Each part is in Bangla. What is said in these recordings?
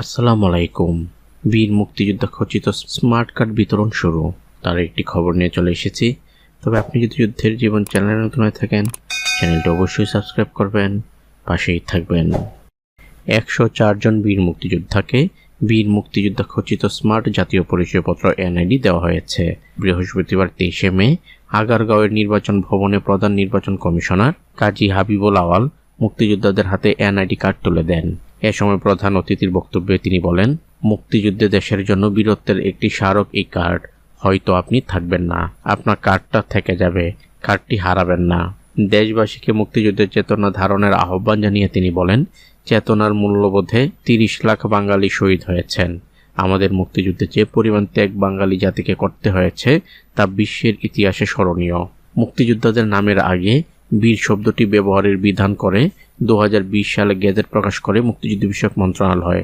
আসসালামু আলাইকুম। বীর মুক্তিযোদ্ধা খচিত স্মার্ট কার্ড বিতরণ শুরু। তার একটি খবর নিয়ে চলে এসেছি। তবে আপনি যদি যুদ্ধের জীবন চ্যানেলে নতুন হয়ে থাকেন, চ্যানেলটি অবশ্যই সাবস্ক্রাইব করবেন। পাশেই থাকবেন। একশো চারজন বীর মুক্তিযোদ্ধাকে বীর মুক্তিযোদ্ধা খচিত স্মার্ট জাতীয় পরিচয়পত্র এনআইডি দেওয়া হয়েছে। বৃহস্পতিবার তেইশে মে, আগারগাঁওয়ের নির্বাচন ভবনে প্রধান নির্বাচন কমিশনার কাজী হাবিবুল আওয়াল মুক্তিযোদ্ধাদের হাতে এনআইডি কার্ড তুলে দেন। এ সময় প্রধান অতিথির বক্তব্যে তিনি বলেন, মুক্তিযুদ্ধে দেশের জন্য বীরত্বের একটি স্মারক এই কার্ড। হয়তো আপনি থাকবেন না। আপনার কার্ডটা থেকে যাবে। কার্ডটি হারাবেন না। দেশবাসীকে মুক্তিযুদ্ধের চেতনা ধারণের আহ্বান জানিয়ে তিনি বলেন, চেতনার মূল্যবোধে তিরিশ লাখ বাঙালি শহীদ হয়েছেন। আমাদের মুক্তিযুদ্ধে যে পরিমাণ ত্যাগ বাঙালি জাতিকে করতে হয়েছে, তা বিশ্বের ইতিহাসে স্মরণীয়। মুক্তিযোদ্ধাদের নামের আগে বীর শব্দটি ব্যবহারের বিধান করে দু হাজার বিশ সালে গেজেট প্রকাশ করে মুক্তিযুদ্ধ বিষয়ক মন্ত্রণালয়।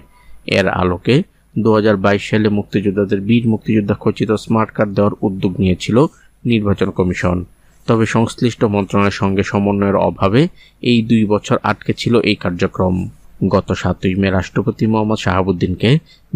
এর আলোকে দুহাজার বাইশ সালে মুক্তিযোদ্ধাদের বীর মুক্তিযোদ্ধা খচিত স্মার্ট কার্ড দেওয়ার উদ্যোগ নিয়েছিল নির্বাচন কমিশন। তবে সংশ্লিষ্ট মন্ত্রণালয়ের সঙ্গে সমন্বয়ের অভাবে এই দুই বছর আটকে ছিল এই কার্যক্রম। গত সাতই মে রাষ্ট্রপতি মোহাম্মদ শাহাবুদ্দিনকে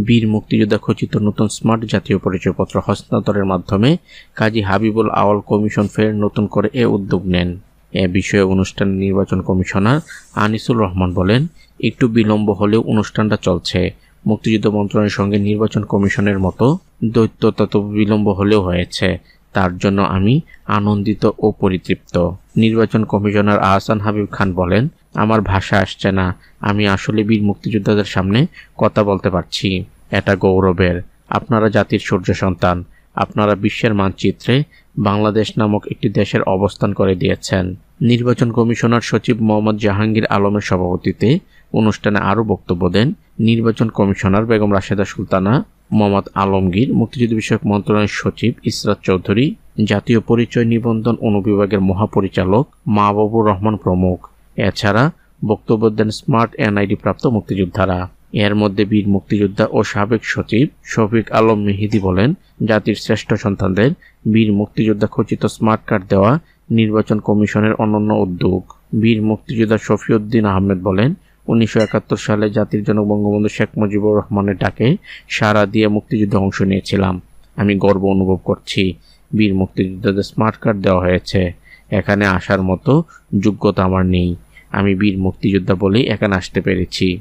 বীর মুক্তিযোদ্ধা খচিত নতুন স্মার্ট জাতীয় পরিচয়পত্র হস্তান্তরের মাধ্যমে কাজী হাবিবুল আওয়াল কমিশন ফের নতুন করে এ উদ্যোগ নেন। এ বিষয়ে অনুষ্ঠান নির্বাচন কমিশনার আনিসুল রহমান বলেন, একটু বিলম্ব হলেও অনুষ্ঠানটা চলছে। মুক্তিযুদ্ধ মন্ত্রণালয়ের সঙ্গে নির্বাচন কমিশনের মতো দৈত্য তত বিলম্ব হলেও হয়েছে। তার জন্য আমি আনন্দিত ও পরিতৃপ্ত। নির্বাচন কমিশনার আহসান হাবিব খান বলেন, আমার ভাষা আসছে না। আমি আসলে বীর মুক্তিযোদ্ধাদের সামনে কথা বলতে পারছি। এটা গৌরবের। আপনারা জাতির সূর্য সন্তান। আপনারা বিশ্বের মানচিত্রে বাংলাদেশ নামক একটি দেশের অবস্থান করে দিয়েছেন। নির্বাচন কমিশনার সচিব মোহাম্মদ জাহাঙ্গীর আলমের সভাপতিতে অনুষ্ঠানে আরও বক্তব্য দেন নির্বাচন কমিশনার বেগম রাশেদা সুলতানা, মোহাম্মদ আলমগীর, মুক্তিযুদ্ধ বিষয়ক মন্ত্রণালয়ের সচিব ইসরাত চৌধুরী, জাতীয় পরিচয় নিবন্ধন অনুবিভাগের মহাপরিচালক মাহবুবুর রহমান প্রমুখ। এছাড়া বক্তব্য দেন স্মার্ট এনআইডি প্রাপ্ত মুক্তিযোদ্ধারা। এর মধ্যে বীর মুক্তিযোদ্ধা ও সাবেক সচিব শফিক আলম মেহিদি বলেন, জাতির শ্রেষ্ঠ সন্তানদের বীর মুক্তিযোদ্ধা খচিত স্মার্ট কার্ড দেওয়া নির্বাচন কমিশনের অনন্য উদ্যোগ। বীর মুক্তিযোদ্ধা শফিউদ্দিন আহমেদ বলেন, উনিশশো একাত্তর সালে জাতির জনক বঙ্গবন্ধু শেখ মুজিবুর রহমানের ডাকে সারা দিয়ে মুক্তিযুদ্ধে অংশ নিয়েছিলাম। আমি গর্ব অনুভব করছি। বীর মুক্তিযোদ্ধাদের স্মার্ট কার্ড দেওয়া হয়েছে। এখানে আসার মতো যোগ্যতা আমার নেই। আমি বীর মুক্তিযোদ্ধা বলেই এখানে আসতে পেরেছি।